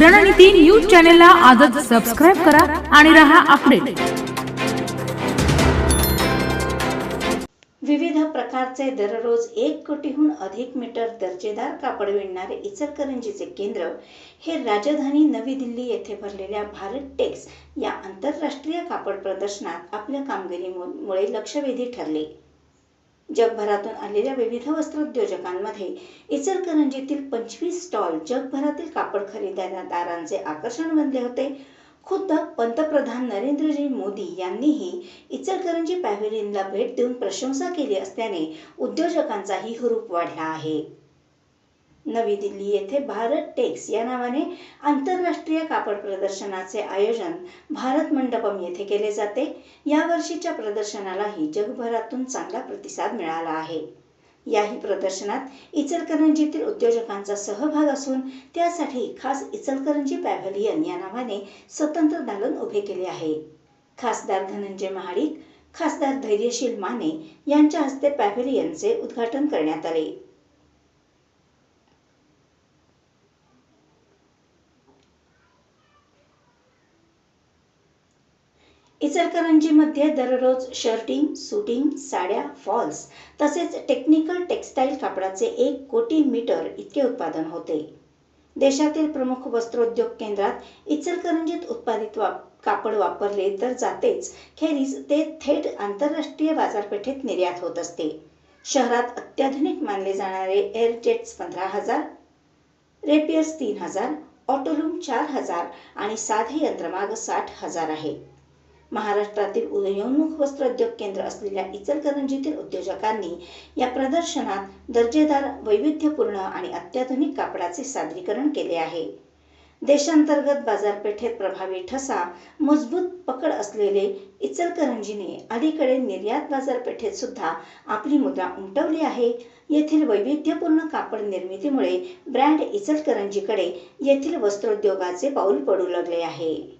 रणनीती न्यूज चॅनलला आजच सबस्क्राईब करा आणि रहा अपडेट विविध प्रकारचे दररोज एक कोटीहून अधिक मीटर दर्जेदार कापड विणणारे इचलकरंजीचे केंद्र हे राजधानी नवी दिल्ली येथे भरलेल्या भारत टेक्स या आंतरराष्ट्रीय कापड प्रदर्शनात आपल्या कामगिरीमुळे लक्षवेधी ठरले. जगभरातून आलेल्या विविध वस्त्रोद्योजकांमध्ये इचलकरंजीतील पंचवीस स्टॉल जगभरातील कापड खरेदीदारांचे आकर्षण बनले होते. खुद्द पंतप्रधान नरेंद्रजी मोदी यांनीही इचलकरंजी पॅव्हेलियनला भेट देऊन प्रशंसा केली असल्याने उद्योजकांचाही हुरूप वाढला आहे. नवी दिल्ली येथे भारत टेक्स या नावाने आंतरराष्ट्रीय कापड प्रदर्शनाचे आयोजन भारत मंडपम येथे केले जाते. या वर्षीच्या प्रदर्शनालाही जगभरातून चांगला प्रतिसाद मिळाला आहे. याही प्रदर्शनात इचलकरंजीतील उद्योजकांचा सहभाग असून त्यासाठी खास इचलकरंजी पॅव्हेलियन या नावाने स्वतंत्र दालन उभे केले आहे. खासदार धनंजय महाडिक खासदार धैर्यशील माने यांच्या हस्ते पॅव्हेलियनचे उद्घाटन करण्यात आले. इचलकरंजीमध्ये दररोज शर्टिंग सुटिंग साड्या फॉल्स तसेच टेक्निकल टेक्स्टाईल कापडाचे एक कोटी मीटर इतके उत्पादन होते. देशातील प्रमुख वस्त्रोद्योग केंद्रात इचलकरंजीत उत्पादित वा कापड वापरले तर जातेच. खेरीज ते थेट आंतरराष्ट्रीय बाजारपेठेत निर्यात होत असते. शहरात अत्याधुनिक मानले जाणारे एअरजेट्स पंधरा हजार रेपियर्स तीन हजार ऑटोलूम चार हजार आणि साधे यंत्रमाग साठ हजार आहे. महाराष्ट्रातील उदयोन्मुख वस्त्रोद्योग केंद्र असलेल्या इचलकरंजीतील उद्योजकांनी या प्रदर्शनात दर्जेदार वैविध्यपूर्ण आणि अत्याधुनिक कापडाचे सादरीकरण केले आहे. देशांतर्गत बाजारपेठेत प्रभावी ठसा मजबूत पकड असलेले इचलकरंजीने अलीकडे निर्यात बाजारपेठेत सुद्धा आपली मुद्रा उमटवली आहे. येथील वैविध्यपूर्ण कापड निर्मितीमुळे ब्रँड इचलकरंजीकडे येथील वस्त्रोद्योगाचे पाऊल पडू लागले आहे.